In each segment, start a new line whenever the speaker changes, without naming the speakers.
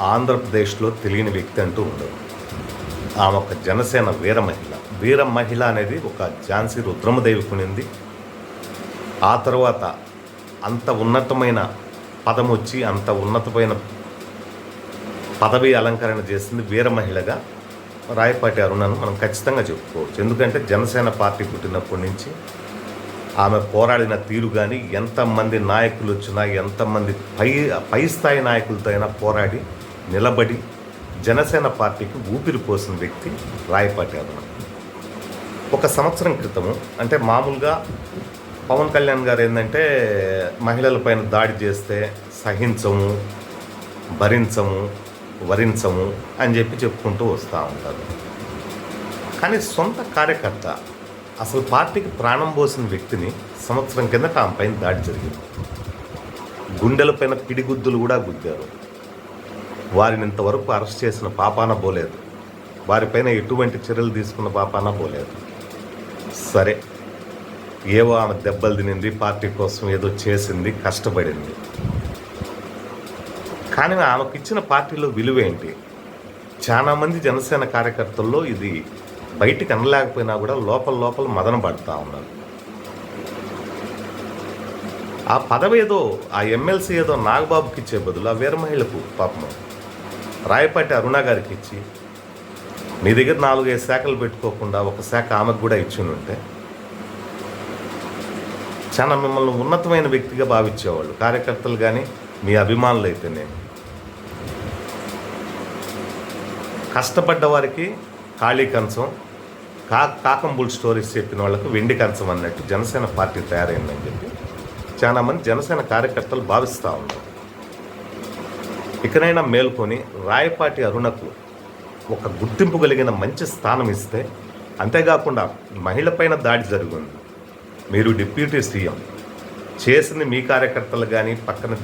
ఆంధ్రప్రదేశ్లో తెలియని వ్యక్తి అంటూ ఉండదు ఆమె ఒక జనసేన వీర మహిళ. వీర మహిళ అనేది ఒక ఝాన్సీ రుద్రమదేవి కొనింది ఆ తర్వాత అంత ఉన్నతమైన పదం వచ్చి అంత ఉన్నతమైన పదవి అలంకరణ చేసింది వీర మహిళగా రాయపాటి అరుణను మనం ఖచ్చితంగా చెప్పుకోవచ్చు. ఎందుకంటే జనసేన పార్టీ పుట్టినప్పటి నుంచి ఆమె పోరాడిన తీరు కానీ ఎంతమంది నాయకులు వచ్చినా ఎంతమంది పై పై స్థాయి నాయకులతో అయినా పోరాడి నిలబడి జనసేన పార్టీకి ఊపిరి పోసిన వ్యక్తి రాయపాటి అరుణ ఒక సంవత్సరం క్రితము అంటే మామూలుగా పవన్ కళ్యాణ్ గారు ఏంటంటే మహిళలపైన దాడి చేస్తే సహించము భరించము వరించము అని చెప్పి చెప్పుకుంటూ వస్తూ ఉంటారు. కానీ సొంత కార్యకర్త అసలు పార్టీకి ప్రాణం పోసిన వ్యక్తిని సంవత్సరం కిందట ఆమె పైన దాడి జరిగింది. గుండెలపైన పిడిగుద్దులు కూడా గుద్దారు. వారిని ఇంతవరకు అరెస్ట్ చేసిన పాపాన పోలేదు. వారిపైన ఎటువంటి చర్యలు తీసుకున్న పాపాన పోలేదు. సరే. ఏవో ఆమె దెబ్బలు తినింది పార్టీ కోసం ఏదో చేసింది కష్టపడింది. కానీ ఆమెకు ఇచ్చిన పార్టీలో విలువ ఏంటి చాలామంది జనసేన కార్యకర్తల్లో ఇది బయటికి అనలేకపోయినా కూడా లోపల లోపల మదన పడుతూ ఉన్నారు. ఆ పదవి ఏదో ఆ ఎమ్మెల్సీ ఏదో నాగబాబుకి ఇచ్చే బదులు ఆ వీరమహిళకు పాపం. రాయపాటి అరుణ గారికి ఇచ్చి మీ దగ్గర నాలుగైదు శాఖలు పెట్టుకోకుండా ఒక శాఖ ఆమెకు కూడా ఇచ్చి ఉంటే చాలా మిమ్మల్ని ఉన్నతమైన వ్యక్తిగా భావించేవాళ్ళు కార్యకర్తలు కానీ మీ అభిమానులు అయితేనే కష్టపడ్డ వారికి ఖాళీ కంచం కా కాకంబుల్ స్టోరీస్ చెప్పిన వాళ్ళకు వెండి కంచం అన్నట్టు జనసేన పార్టీ తయారైందని చెప్పి చాలా మంది జనసేన కార్యకర్తలు భావిస్తూ ఉన్నారు. ఇకనైనా మేల్కొని రాయపాటి అరుణకు ఒక గుర్తింపు కలిగిన మంచి స్థానం ఇస్తే అంతేకాకుండా మహిళపైన దాడి జరిగింది మీరు డిప్యూటీ సీఎం. చేసింది మీ కార్యకర్తలు కానీ పక్కన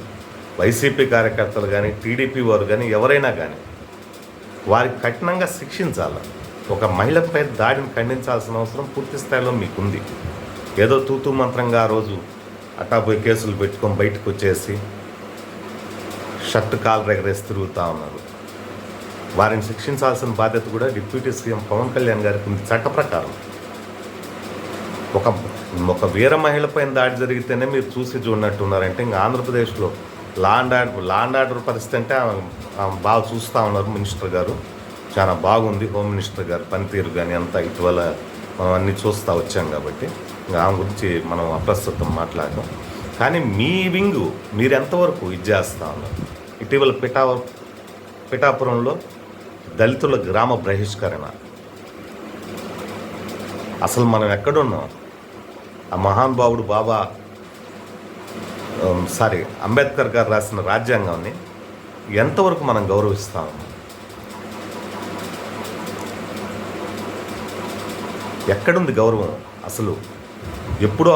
వైసీపీ కార్యకర్తలు కానీ టీడీపీ వారు కానీ ఎవరైనా కానీ వారికి కఠినంగా శిక్షించాలి. ఒక మహిళపై దాడిని ఖండించాల్సిన అవసరం పూర్తి స్థాయిలో మీకుంది. ఏదో తూతూ మంత్రంగా ఆ రోజు అటాపోయి కేసులు పెట్టుకొని బయటకు వచ్చేసి షర్ట్ కాలు ఎగరేసి తిరుగుతూ ఉన్నారు. వారిని శిక్షించాల్సిన బాధ్యత కూడా డిప్యూటీ సీఎం పవన్ కళ్యాణ్ గారికి ఉంది. చట్ట ప్రకారం ఒక ఒక వీర మహిళపైన దాడి జరిగితేనే మీరు చూసి చూడనట్టున్నారంటే ఇంకా ఆంధ్రప్రదేశ్లో law and order law and order పరిస్థితి అంటే ఆమె బాగా చూస్తూ ఉన్నారు మినిస్టర్ గారు. చాలా బాగుంది హోమ్ మినిస్టర్ గారు పనితీరు కానీ అంతా ఇటీవల మనం అన్నీ చూస్తూ వచ్చాం కాబట్టి ఇంకా ఆమె గురించి మనం అప్రస్తుతం మాట్లాడడం కానీ మీ వింగు మీరు ఎంతవరకు ఇది చేస్తూ ఉన్నారు? ఇటీవల పిఠా పిఠాపురంలో దళితుల గ్రామ బహిష్కరణ. అసలు మనం ఎక్కడున్నాం? ఆ మహానుభావుడు బాబా సారీ అంబేద్కర్ గారు రాసిన రాజ్యాంగాన్ని ఎంతవరకు మనం గౌరవిస్తాము ఎక్కడుంది గౌరవం? అసలు ఎప్పుడో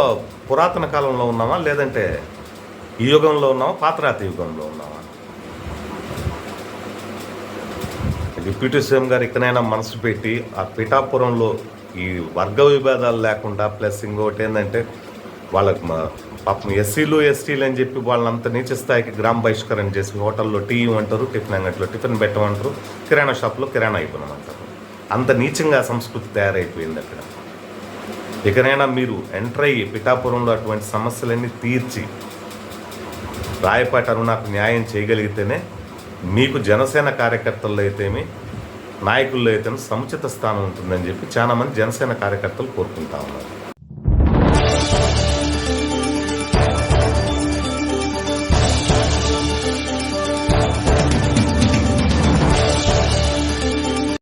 పురాతన కాలంలో ఉన్నామా? లేదంటే ఈ యుగంలో ఉన్నామా? పాతరాతి యుగంలో ఉన్నామా? డిప్యూటీ సీఎం గారు ఇకనైనా మనసు పెట్టి ఆ పిఠాపురంలో ఈ వర్గ విభేదాలు లేకుండా ప్లస్ ఇంకొకటి ఏంటంటే వాళ్ళకి పాపం ఎస్సీలు ఎస్టీలు అని చెప్పి వాళ్ళంత నీచ స్థాయికి గ్రామ బహిష్కరణ చేసి హోటల్లో టీ ఇవ్వమంటారు టిఫిన్ అంగట్లో టిఫిన్ పెట్టమంటారు కిరాణా షాప్లో కిరాణా అయిపోయినామంటారు. అంత నీచంగా సంస్కృతి తయారైపోయింది అక్కడ. ఇకనైనా మీరు ఎంటర్ అయ్యి పిఠాపురంలో అటువంటి సమస్యలన్నీ తీర్చి రాయపాటను నాకు న్యాయం చేయగలిగితేనే మీకు జనసేన కార్యకర్తల్లో అయితేమి నాయకుల్లో అయితే సముచిత స్థానం ఉంటుందని చెప్పి చాలామంది జనసేన కార్యకర్తలు కోరుకుంటా ఉన్నారు.